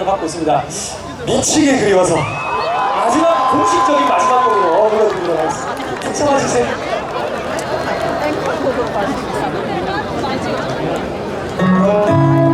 사랑을 받고 있습니다. 미치게 그리워서 마지막 공식적인 마지막 곡으로 불러드리도록 하겠습니다. 푹 참아주세요. 아, 땡